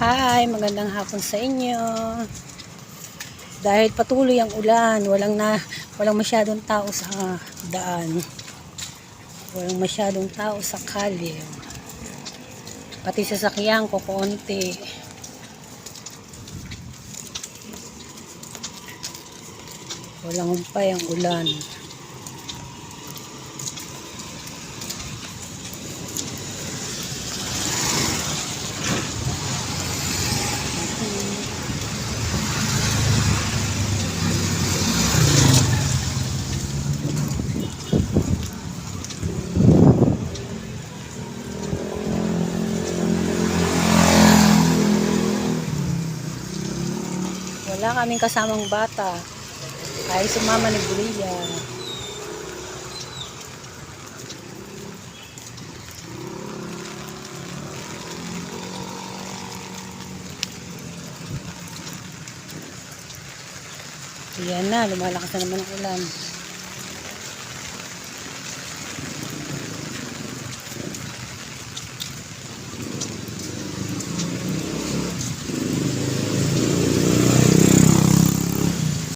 Hi, magandang hapon sa inyo. Dahil patuloy ang ulan, walang na walang masyadong tao sa daan. Walang masyadong tao sa kalye. Pati sa sakyan ko konti. Walang umpay ang ulan. Wala kaming kasamang bata. Ay sumama ni Bulia. Ayan na, lumalakas na naman ang ulan.